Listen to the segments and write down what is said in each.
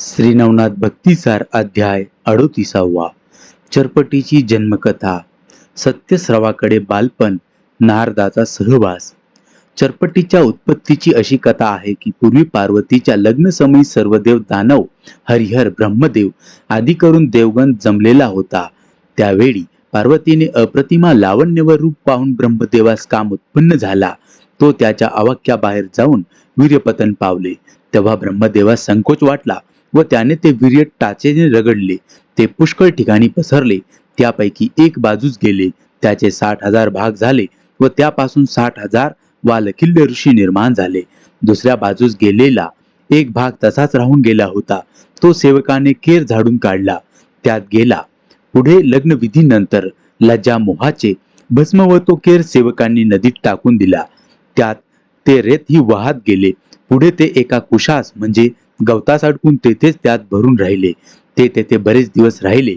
श्री नवनाथ भक्तिसार अध्याय अडोतीसावा. चरपटीची जन्मकथा. सत्यस्रवाकडे बालपण नारदाचा सहवास. चरपटीच्या उत्पत्तीची अशी कथा आहे की पूर्वी पार्वतीच्या लग्नसमयी सर्वदेव दानव हरिहर ब्रह्मदेव आदी करून देवगण जमलेला होता. त्यावेळी पार्वतीने अप्रतिमा लावण्य व रूप पाहून ब्रह्मदेवास काम उत्पन्न झाला. तो त्याच्या अवाक्याबाहेर जाऊन वीर्यपतन पावले. तेव्हा ब्रह्मदेवास संकोच वाटला. व त्याने ते वीर्य टाचेने रगडले. ते पुष्कळ ठिकाणी पसरले. त्यापैकी एक बाजूस गेले. त्याचे साठ हजार भाग झाले व त्यापासून साठ हजार वालकिल्य ऋषी निर्माण झाले. दुसऱ्या बाजूस गेलेला एक भाग तसाच राहून गेला होता. तो सेवकाने केर झाडून काढला. त्यात गेला. पुढे लग्नविधीनंतर लज्जा मोहाचे भस्म व तो केर सेवकांनी नदीत टाकून दिला. त्यात ते रेत ही वाहत गेले. पुढे ते एका कुशास म्हणजे गवतास अडकून तेथेच त्यात भरून राहिले. ते तेथे बरेच दिवस राहिले.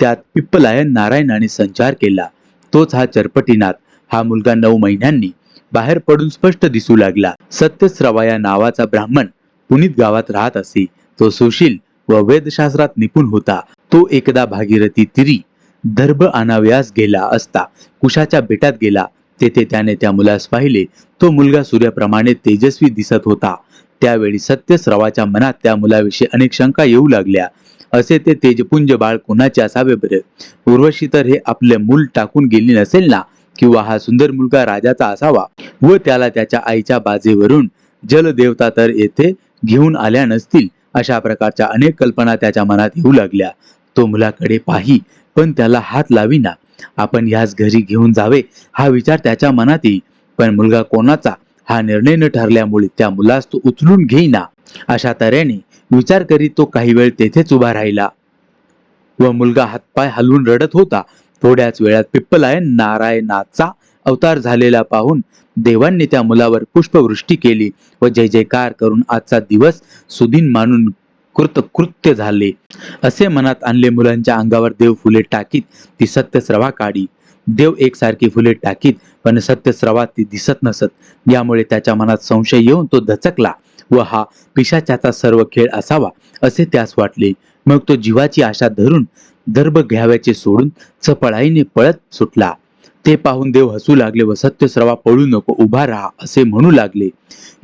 त्यात पिप्पलायन नारायणाने संचार केला. तोच हा चरपटीनाथ. हा मुलगा नऊ महिन्यांनी बाहेर पडून स्पष्ट दिसू लागला. सत्यस्रवा या नावाचा ब्राह्मण पुनीत गावात राहत असे. तो सुशील व वेदशास्त्रात निपुण होता. तो एकदा भागीरथी तिरी दर्भ आणाव्यास गेला असता. कुशाच्या बेटात गेला. तेथे त्याने त्या मुलास पाहिले. तो मुलगा सूर्याप्रमाणे तेजस्वी दिसत होता. त्यावेळी सत्यस्रवाच्या मनात त्या मुलाविषयी अनेक शंका येऊ लागल्या. असे ते तेजपुंज बाळ कोणाचे असावे बरे? उर्वशी तर हे आपले मूल टाकून गेली नसेल ना? किंवा हा सुंदर मुलगा राजाचा असावा? व त्याला त्याच्या आईच्या बाजेवरून जलदेवता तर येथे घेऊन आल्या नसतील अशा प्रकारच्या अनेक कल्पना त्याच्या मनात येऊ लागल्या. तो मुलाकडे पाही पण त्याला हात लावीना. आपण ह्याच घरी घेऊन जावे हा विचार त्याच्या मनात येई पण मुलगा कोणाचा? हा निर्णय न ठरल्यामुळे त्या मुलास तो उचलून घेईना. अशा तऱ्हेने विचार करीत तो काही वेळ तेथेच उभा राहिला. व मुलगा हातपाय हलवून रडत होता. थोड्याच वेळात पिप्पलायन नारायणाचा अवतार झालेला पाहून देवांनी त्या मुलावर पुष्पवृष्टी केली व जय जयकार करून आजचा दिवस सुदीन मानून कृतकृत्य झाले. असे मनात आणले मुलांच्या अंगावर देव फुले टाकीत ती सत्यस्रवा काढी. देव एकसारखी फुले टाकीत पण सत्यस्रवात ती दिसत नसत. यामुळे त्याच्या मनात संशय येऊन तो दचकला व हा पिशाच्याचा सर्व खेळ असावा असे त्यास वाटले. मग तो जीवाची आशा धरून दर्भ घ्याव्याचे सोडून चपळाईने पळत सुटला. ते पाहून देव हसू लागले व सत्यस्रवा पळू नको उभा राहा असे म्हणू लागले.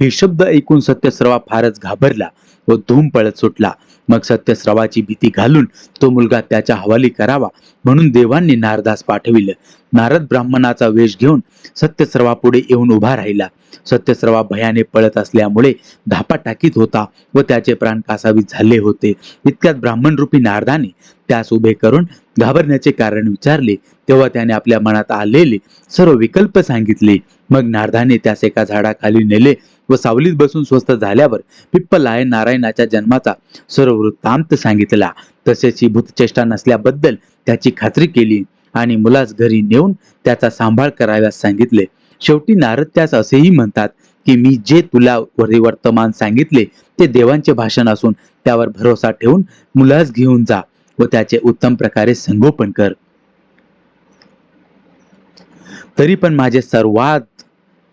हे शब्द ऐकून सत्यस्रवा फारच घाबरला. व धूम पळत सुटला. मग सत्यस्रवाची भीती घालून तो मुलगा त्याच्या हवाली करावा म्हणून देवांनी नारदास पाठविलं. नारद ब्राह्मणाचा वेश घेऊन सत्यस्रवापुढे येऊन उभा राहिला. सत्यस्रवा भयाने पळत असल्यामुळे धापा टाकीत होता व त्याचे प्राण कासावीस झाले होते. इतक्यात ब्राह्मण रूपी नारदाने त्यास उभे करून घाबरण्याचे कारण विचारले तेव्हा त्याने आपल्या मनात आलेले सर्व विकल्प सांगितले. मग नारदाने त्यास एका झाडाखाली नेले व सावलीत बसून स्वस्थ झाल्यावर पिप्पलाय नारायणाच्या जन्माचा सर्व वृत्तांत सांगितला. तसेच ही भूतचेष्टा नसल्याबद्दल त्याची खात्री केली आणि मुलास घरी नेऊन त्याचा सांभाळ कराव्यास सांगितले. शेवटी नारद त्यास असेही म्हणतात की मी जे तुला वरी वर्तमान सांगितले ते देवांचे भाषण असून त्यावर भरोसा ठेवून मुलास घेऊन जा. व त्याचे उत्तम प्रकारे संगोपन कर. तरी पण माझे सर्वात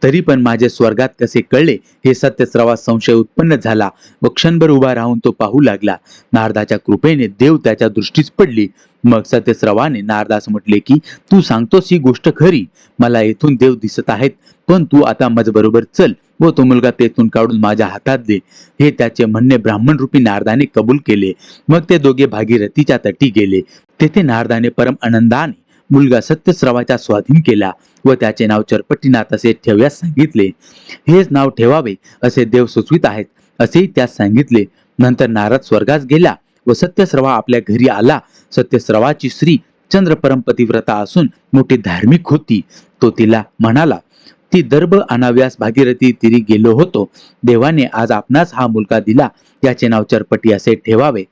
तरी पण माझे स्वर्गात कसे कळले हे सत्यस्रवात संशय उत्पन्न झाला. व क्षणभर उभा राहून तो पाहू लागला. नारदाच्या कृपेने देव त्याच्या दृष्टीस पडली. मग सत्यस्रवाने नारदास म्हटले की तू सांगतोस ही गोष्ट खरी. मला येथून देव दिसत आहेत पण तू आता माझबरोबर चल व तो मुलगा तेथून काढून माझ्या हातात दे. हे त्याचे म्हणणे ब्राह्मण रूपी नारदाने कबूल केले. मग ते दोघे भागीरथीच्या तटी गेले. तेथे नारदाने परम आनंदाने मुलगा सत्यस्रवाच्या स्वाधीन केला व त्याचे नाव चरपट्टीनाथ असे ठेवण्यास सांगितले. हेच नाव ठेवावे असे देव सुचवित आहेत असेही त्यास सांगितले. नंतर नारद स्वर्गास गेला व सत्यस्रवा आपल्या घरी आला. सत्यस्रवाची स्त्री चंद्र परमपतिव्रता असून मोठी धार्मिक होती. तो तिला म्हणाला ती दर्भ अनाव्यास भागीरथी तिरी गेलो होतो. देवाने आज आपणास हा मुलगा दिला. याचे नाव चरपटी असे ठेवावे.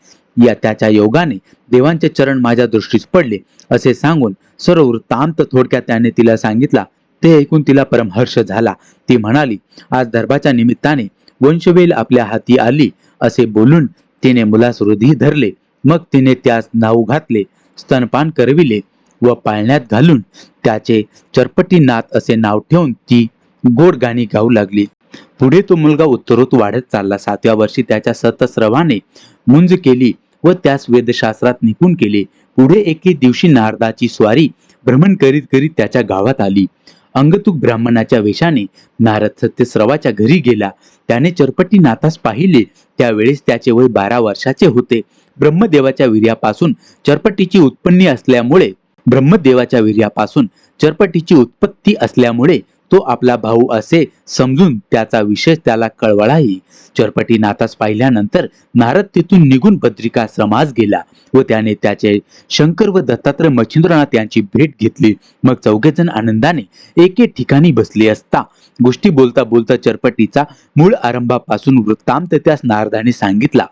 या त्याच्या योगाने देवांचे चरण माझ्या दृष्टीस पडले असे सांगून सर्व वृत्तांत थोडक्यात त्याने तिला सांगितला. ते ऐकून तिला परमहर्ष झाला. ती म्हणाली आज दर्भाच्या निमित्ताने वंशवेल आपल्या हाती आली असे बोलून तिने मुलास हृदय धरले. मग तिने त्यास नाव घातले स्तनपान करविले व पाळण्यात घालून त्याचे चरपटी नाथ असे नाव ठेवून ती गोड गाणी गाऊ लागली. पुढे तो मुलगा उत्तरोत वाढत चालला. सातव्या वर्षी त्याच्या सतस्रवाने मुंज केली. व त्यास वेदशास्त्रात निपुण केले. पुढे एके दिवशी नारदाची स्वारी भ्रमण करीत करीत त्याच्या गावात आली. अंगतुक ब्राह्मणाच्या वेशाने नारद सत्यस्रवाच्या घरी गेला. त्याने चरपटी नाथास पाहिले. त्यावेळेस त्याचे वय बारा वर्षाचे होते. ब्रह्मदेवाच्या वीर्यापासून चरपटीची उत्पन्नी असल्यामुळे ब्रह्मदेवाच्या वीर्यापासून चरपटीची उत्पत्ती असल्यामुळे तो आपला भाऊ असे समजून त्याचा विशेष त्याला कळवळाही. चरपटी नाथास पाहिल्यानंतर नारद तिथून निघून भद्रिका समाज गेला व त्याने त्याचे शंकर व दत्तात्रय मच्छिंद्रनाथ यांची भेट घेतली. मग चौघेजण आनंदाने एके ठिकाणी बसले असता गोष्टी बोलता बोलता चरपटीचा मूळ आरंभापासून वृत्तांत त्यास नारदाने सांगितला.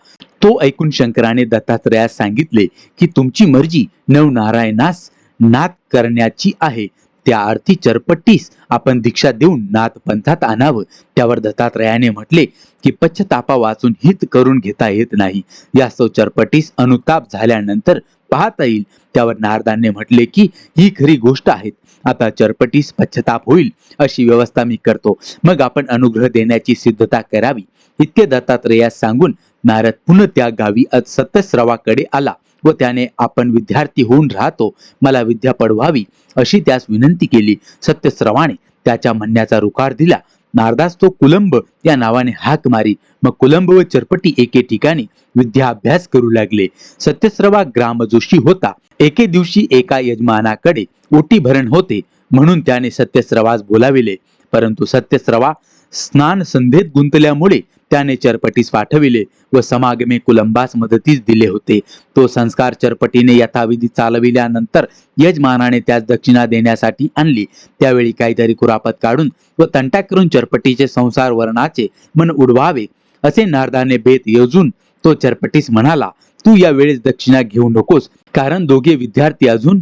तो ऐकून शंकराने दत्तात्रयास सांगितले की तुमची मर्जी नवनारायणास नाथ करण्याची आहे. त्या अर्थी चरपट्टीस आपण दीक्षा देऊन नाथ पंथात आणावं. त्यावर दत्तात्रयाने म्हटले की पश्चतापा वाचून हित करून घेता येत नाही. यास्तव चरपटीस अनुताप झाल्यानंतर पाहता येईल. त्यावर नारदांनी म्हटले की ही खरी गोष्ट आहे. आता चरपटीस पश्चताप होईल अशी व्यवस्था मी करतो. मग आपण अनुग्रह देण्याची सिद्धता करावी. इतके दत्तात्रयास सांगून नारद पुन्हा त्या गावी सत्यस्रवाकडे आला. व त्याने आपण विद्यार्थी होऊन राहतो मला विद्या पडवावी अशी त्यास विनंती केली. सत्यस्रवाने त्याच्या म्हणण्याचा रुकार दिला. नारदास तो कुलंब या नावाने हाक मारी. मग कुलंब व चरपटी एके ठिकाणी विद्या अभ्यास करू लागले. सत्यस्रवा ग्रामजोशी होता. एके दिवशी एका यजमानाकडे ओटी भरण होते. म्हणून त्याने सत्यस्रवास बोलाविले. परंतु सत्यस्रवा स्नान संधेत गुंतल्यामुळे त्याने चरपटीस पाठविले व समागमे कुलंबास मदतीस दिले होते. तो संस्कार चरपटीने यथाविधी चालविल्यानंतर यजमानाने त्यास दक्षिणा देण्यासाठी आणली. त्यावेळी काहीतरी कुरापत काढून व तंटा करून चरपटीचे संसार वर्णाचे मन उडवावे असे नारदाने बेत योजून तो चरपटीस म्हणाला तू या वेळेस दक्षिणा घेऊ नकोस कारण दोघे विद्यार्थी अजून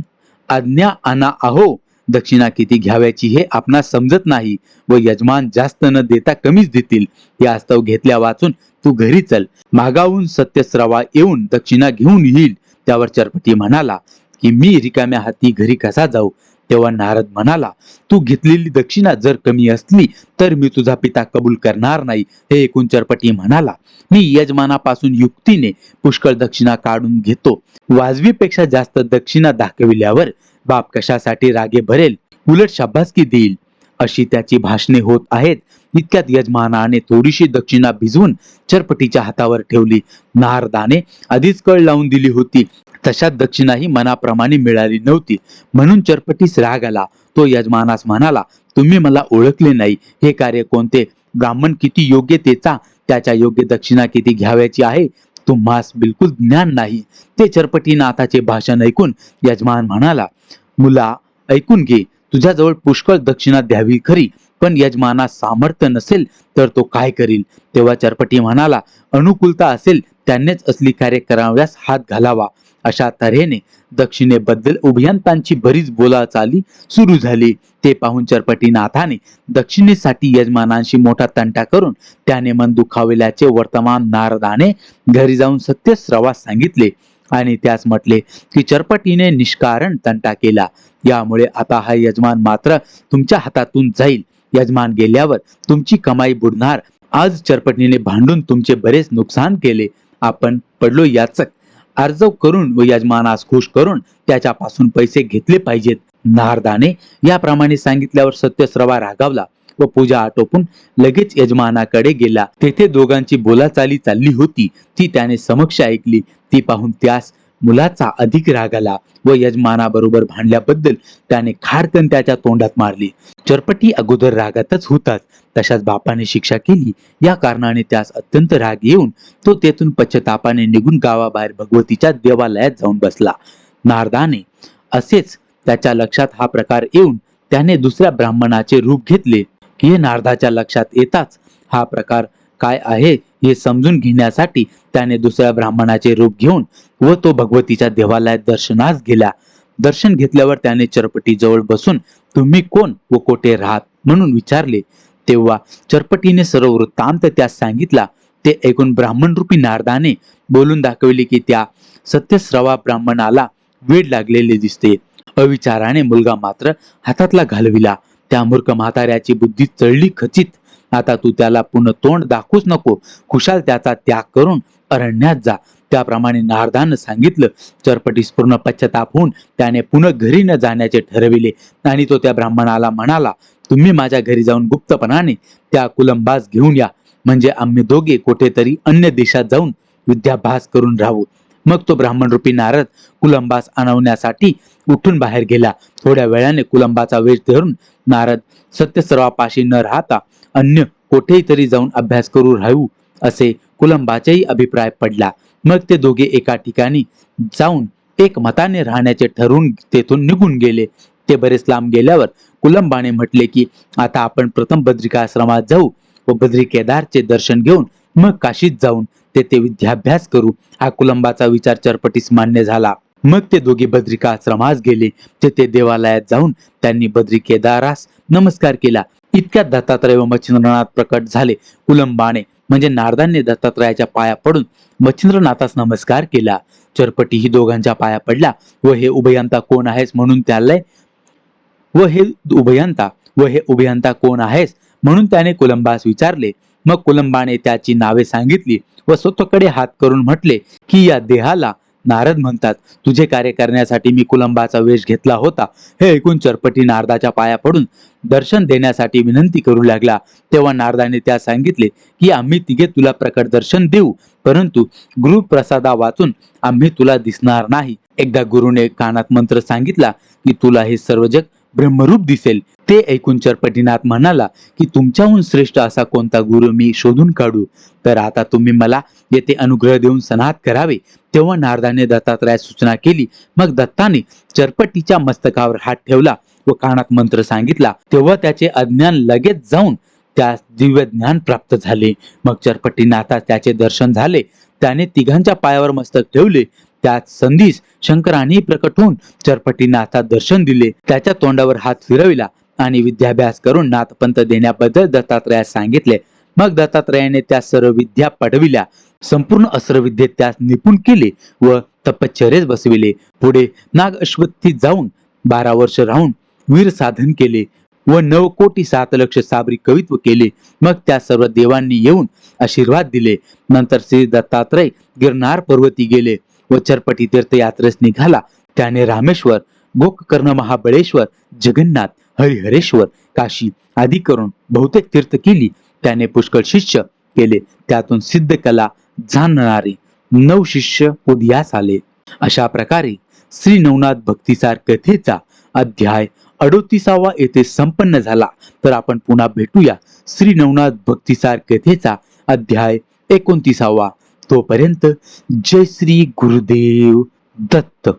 आज्ञा आणा आहो दक्षिणा किती घ्याव्याची हे आपणास समजत नाही व यजमान जास्त न देता कमीच देतील. या आस्तव घेतल्या वाचून तू घरी चल. मागाहून सत्यस्रवा येऊन दक्षिणा घेऊन येईल. त्यावर चरपटी म्हणाला की मी रिकाम्या हाती घरी कसा जाऊ? तेव्हा नारद म्हणाला तू घेतलेली दक्षिणा जर कमी असली तर मी तुझा पिता कबूल करणार नाही. हे एकूण चरपटी म्हणाला मी यजमानापासून युक्तीने पुष्कळ दक्षिणा काढून घेतो. वाजवीपेक्षा जास्त दक्षिणा दाखविल्यावर बाप कशासाठी रागे भरेल? उलट शाबासकी देईल. अशी त्याची भाषणे होत आहेत. इतक्यात यजमानाने थोडीशी दक्षिणा भिजवून चरपटीच्या हातावर ठेवली. नारदाने आधीच कळ लावून दिली होती. तशात दक्षिणाही मनाप्रमाणे मिळाली नव्हती. म्हणून चरपटीस राग आला. तो यजमानास म्हणाला तुम्ही मला ओळखले नाही. हे कार्य कोणते? ब्राह्मण किती योग्यतेचा त्याच्या योग्य दक्षिणा किती घ्यावयाची आहे? तुम्हास बिलकुल ज्ञान नाही. ते चरपटी नाथाचे भाषण ऐकून यजमान म्हणाला मुला ऐकून घे. तुझ्याजवळ पुष्कळ दक्षिणा द्यावी खरी पण यजमानास सामर्थ्य नसेल तर तो काय करील? तेव्हा चरपटी म्हणाला अनुकूलता असेल त्यांनीच असली कार्य कराव्यास हात घालावा. अशा तऱ्हेने दक्षिणेबद्दल उभयंतांची बरीच बोलाचाली सुरू झाली. ते पाहून चरपटी नाथाने दक्षिणेसाठी यजमानांशी मोठा तंटा करून त्याने मन दुखावल्याचे वर्तमान नारदाने घरी जाऊन सत्यस्रवास सांगितले आणि त्यास म्हटले की चरपटीने निष्कारण तंटा केला. यामुळे आता हा यजमान मात्र तुमच्या हातातून जाईल. यजमान गेल्यावर तुमची कमाई बुडणार. आज चरपटीने भांडून तुमचे बरेच नुकसान केले. आपण पडलो याचक. अर्जव करून व यजमानास खुश करून त्याच्यापासून पैसे घेतले पाहिजेत. नारदाने याप्रमाणे सांगितल्यावर सत्यस्रवा रागावला व पूजा आटोपून लगेच यजमानाकडे गेला. तेथे दोघांची बोलाचाली चालली होती. ती त्याने समक्ष ऐकली. ती पाहून त्यास मुलाचा अधिक राग आला व यजमानाबरोबर भांडल्याबद्दल त्याने खारकन त्याच्या तोंडात मारली. चरपटी अगोदर रागातच होताच तशाच बापाने शिक्षा केली. या कारणाने त्यास अत्यंत राग येऊन तो तेथून पश्चतापाने निघून गावाबाहेर भगवतीच्या देवालयात जाऊन बसला. नारदाने असेच त्याच्या लक्षात हा प्रकार येऊन त्याने दुसऱ्या ब्राह्मणाचे रूप घेतले. की हे नारदाच्या लक्षात येताच हा प्रकार काय आहे हे समजून घेण्यासाठी त्याने दुसऱ्या ब्राह्मणाचे रूप घेऊन व तो भगवतीच्या देवालयात दर्शनास गेला. दर्शन घेतल्यावर त्याने चरपटी जवळ बसून तुम्ही कोण व कोठे राहत? म्हणून विचारले. तेव्हा चरपटीने सर्व वृत्तांत त्यास सांगितला. ते ऐकून ब्राह्मण रूपी नारदाने बोलून दाखविले की त्या सत्यस्रवा ब्राह्मणाला वेड लागलेले दिसते. अविचाराने मुलगा मात्र हातातला घालविला. त्या मूर्ख म्हाताऱ्याची बुद्धी चळली खचित. आता तू त्याला पुन्हा तोंड दाखवूच नको. खुशाल त्याचा त्याग करून अरण्यात जा. त्याप्रमाणे नारदानं सांगितलं चरपटीस पूर्ण पश्चाताप होऊन त्याने पुन्हा घरी न जाण्याचे ठरविले. आणि तो त्या ब्राह्मणाला म्हणाला तुम्ही माझ्या घरी जाऊन गुप्तपणाने त्या कुलंबास घेऊन या. म्हणजे आम्ही दोघे कुठेतरी अन्य देशात जाऊन विद्याभ्यास करून राहू. मग तो ब्राह्मण रूपी नारद कुलंबास आणवण्यासाठी उठून बाहेर गेला. थोड्या वेळाने कुलंबाचा वेश धरून नारद सत्यसर्वापाशी न राहता अन्य कोठेही तरी जाऊन अभ्यास करू राहू असे कुलंबाचाही अभिप्राय पडला. मग ते दोघे एका ठिकाणी जाऊन एक मताने राहण्याचे ठरवून तेथून निघून गेले. ते बरेच लांब गेल्यावर कुलंबाने म्हटले की आता आपण प्रथम बद्रिका आश्रमात जाऊ व बद्री केदारचे दर्शन घेऊन मग काशीत जाऊन तेथे विद्याभ्यास करू. हा कुलंबाचा विचार चरपटीस मान्य झाला. मग ते दोघे बद्रिका आश्रमास गेले. तेथे देवालयात जाऊन त्यांनी बद्री केदारास नमस्कार केला. इतक्यात दत्तात्रय व मच्छिंद्रनाथ प्रकट झाले. कुलंबाने म्हणजे नारदांनी दत्तात्रयाच्या पाया पडून मच्छिंद्रनाथास नमस्कार केला. चरपटी ही दोघांच्या पाया पडला व हे उभयंता कोण आहेस म्हणून त्याला? व हे उभयंता व हे उभयंता कोण आहेस म्हणून त्याने कुलंबास विचारले. मग कुलंबाने त्याची नावे सांगितली व स्वतःकडे हात करून म्हटले की या देहाला नारद म्हणतात तुझे कार्य करण्यासाठी मी कुलंबाचा वेश घेतला होता. हे ऐकून चरपटी नारदाच्या पाया पडून दर्शन देण्यासाठी विनंती करू लागला. तेव्हा नारदाने त्या सांगितले की आम्ही तिघे तुला प्रकट दर्शन देऊ परंतु गुरुप्रसादा वाचून आम्ही तुला दिसणार नाही. एकदा गुरुने कानात मंत्र सांगितला की तुला हे सर्व जग ब्रह्मरूप दिसेल. ते ऐकून चरपटीनाथ म्हणाला की तुमच्याहून श्रेष्ठ असा कोणता गुरु मी शोधून काढू? तर आता तुम्ही मला येथे अनुग्रह देऊन सनात करावे. तेव्हा नारदाने दत्तात्रयास सूचना केली. मग दत्ताने चरपटीच्या मस्तकावर हात ठेवला व कानात मंत्र सांगितला. तेव्हा त्याचे अज्ञान लगेच जाऊन त्यास दिव्य ज्ञान प्राप्त झाले. मग चरपटीनाथास त्याचे दर्शन झाले. त्याने तिघांच्या पायावर मस्तक ठेवले. त्यात संधीस शंकराने प्रकट होऊन चरपटीनाथात दर्शन दिले. त्याच्या तोंडावर हात फिरविला आणि विद्याभ्यास करून नाथपंत देण्याबद्दल दत्तात्रयास सांगितले. मग दत्तात्रयाने त्या सर्व विद्या पडविल्या संपूर्ण अस्त्रविद्येत त्यास निपुण केले व तपश्चर्येस बसविले. पुढे नाग अश्वत्थी जाऊन बारा वर्ष राहून वीर साधन केले व नव कोटी सात लक्ष साबरी कवित्व केले. मग त्या सर्व देवांनी येऊन आशीर्वाद दिले. नंतर श्री दत्तात्रय गिरनार पर्वती गेले. व चरपटी तीर्थयात्रेस निघाला. त्याने रामेश्वर गोकर्ण महाबळेश्वर जगन्नाथ हरिहरेश्वर काशी आदी करून बहुतेक तीर्थ केली. त्याने पुष्कळ शिष्य केले. त्यातून सिद्ध कला जाणणारे नऊ शिष्य उदयास आले. अशा प्रकारे श्री नवनाथ भक्तिसार कथेचा अध्याय अडोतीसावा येथे संपन्न झाला. तर आपण पुन्हा भेटूया. श्री नवनाथ भक्तिसार कथेचा अध्याय एकोणतीसावा. तोपर्यंत जय श्री गुरुदेव दत्त.